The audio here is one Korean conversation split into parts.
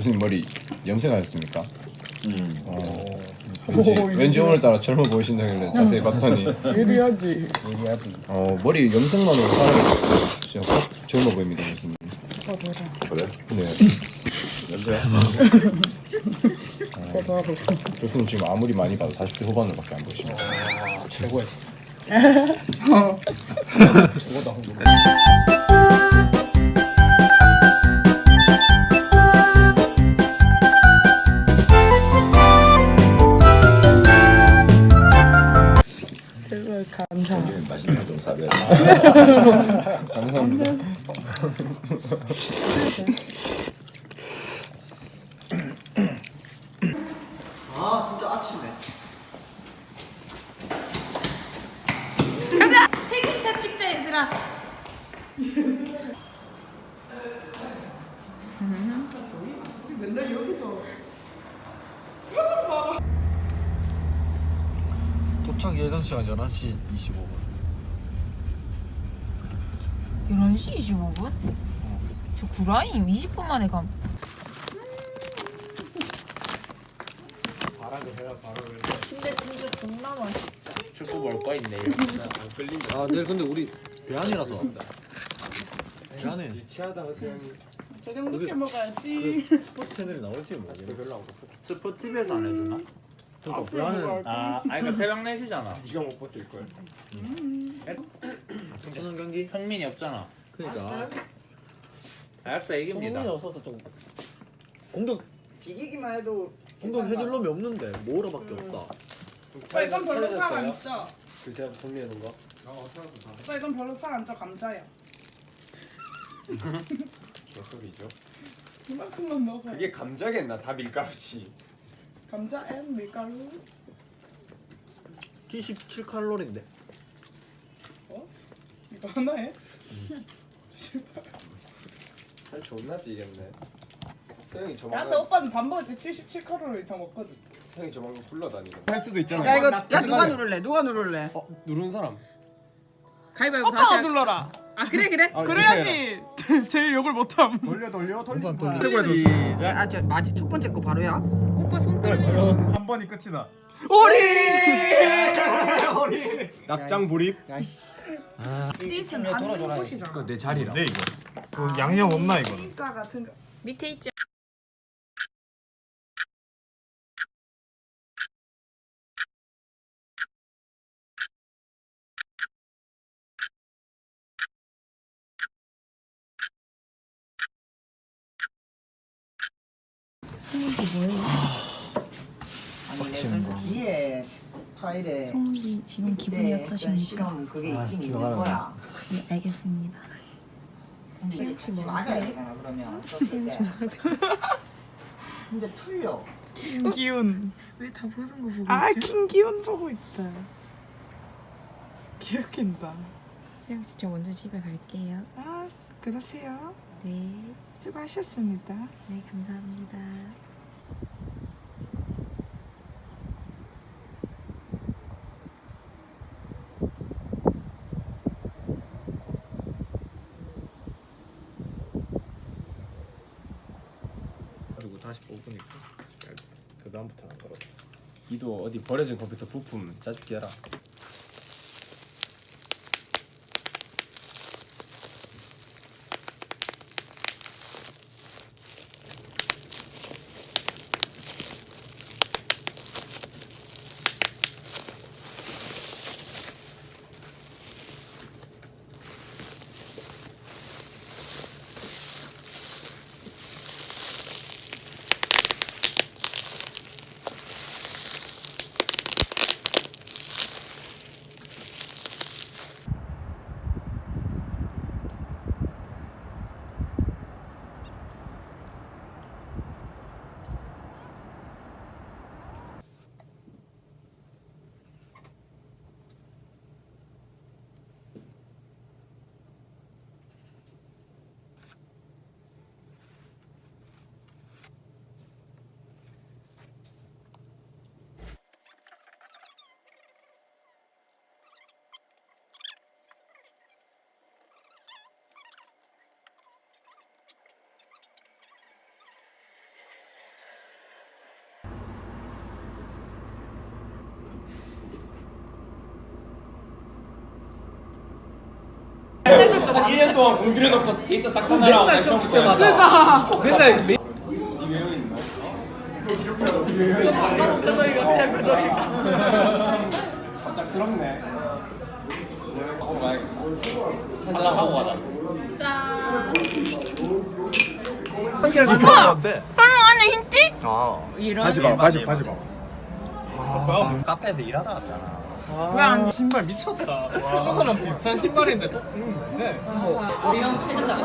교수님 머리 염색하셨습니까? 음. 어, 왠지, 왠지 오늘따라 젊어 보이신다길래 자세히 봤더니 예리하지. 예리하지. 어, 머리 염색만으로 사람이 진짜 확 젊어 보입니다 교수님 그래? 네 냄새? 서다로. 교수님 지금 아무리 많이 봐도 40대 후반으로밖에 안 아, 최고야. 최고다 홍보. 사줘야 감사합니다. 아 진짜 아치네 가자! 핵인샷 찍자 얘들아. 맨날 여기서. 도착 예정 시간 11시 25분 11시 25분? 저 구라임 20분 만에 감 근데 진짜 존나 맛있다 축구 볼거 있네. 아 내일 근데 우리 배안이라서 배안에 유치하다고 수영이. 저녁 늦게 먹어야지. 스포츠 채널이 나올지 모르겠네 별로 안 고프다. 스포 TV에서 안 해주나? 그러니까 배안은 아, 아니 그 새벽 4시잖아. 네가 못 버틸 걸. 청 소년 경기 현민이 없잖아. 그러니까 아약사 성민이 이깁니다. 없어서 좀 공격 비기기만 해도 공격 해줄 놈이 없는데 모으러밖에 없다 오빠 이건 별로 살 안 쪄. 그 제가 정리해놓은 거. 오빠 이건 별로 살 안 쪄. 감자야. 개소리죠. 이만큼만 먹어. 그게 감자겠나? 다 밀가루지. 감자 앤 밀가루. 키 17칼로리인데 어? 이거 하나에? 살 존나 찌겠네. 조만간 근데 오빠는 밥 먹을 때 77칼로리 다 먹거든. 세영이 조만간 굴러다니는. 할 수도 있잖아. 야 이거 야 누가 누를래? 누가 누를래? 어 누른 사람. 가위바위보 다시 오빠가 할게. 눌러라. 아 그래 그래 아, 그래야지. 제일 욕을 못함. 돌려 돌려 돌려 한번 돌려. 시작. 아저 마지 첫 번째 거 바로야. 오빠 손 떨려 한 번이 끝이다 낙장 불입. 시스는 안 좋은 곳이잖아. 그내 자리라. 네 이거. 그 양념 없나 이거는? 피자 같은 거. 밑에 있지 아니 내 뒤에 파일에 성훈이 지금 기분이 이때 그런 어떠십니까? 실험 그게 아, 있긴 있는. 거야. 네 알겠습니다 근데 혹시 같이 뭐 맞아야 되잖아 그러면 썼을 때. 근데 틀려. 김기훈. 왜 다 벗은 거 보고 아 있죠? 김기훈 보고 있다. 기억힌다. 수영 씨, 저 먼저 집에 갈게요. 아 그러세요. 네, 수고하셨습니다. 네 감사합니다. 그리고 다시 뽑으니까 그 다음부터 안 걸어. 이도 어디 버려진 컴퓨터 부품 짜집기 해라. 한 1년 동안 공들여 놓고 데이터 싹다 날아오고 맨날 시험 때마다 맨날 매... 니 외우인 너? 그 소리가 그냥 그 소리가 갑작스럽네. 먹으러 가야겠다 한잔 하고 가자 설마 안에 흰띠? 이런 바지 봐 바지 바지. 봐 카페에서 일하다 왔잖아. 왜안 신발 미쳤다. 저 사람 비슷한 신발인데 또? 입는데 우리 형 퇴장당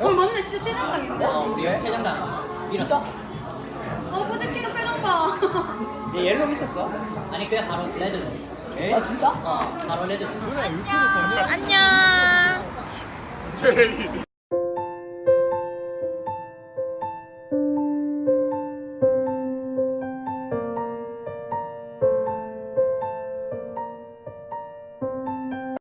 어. 맞네. 진짜 퇴장당인데? 우리 형 퇴장당 진짜? 어 포제티가 퇴장당 얘 옐로우 있었어? 아니 그냥 바로 레드. 아 진짜? 어 바로 레드. 안녕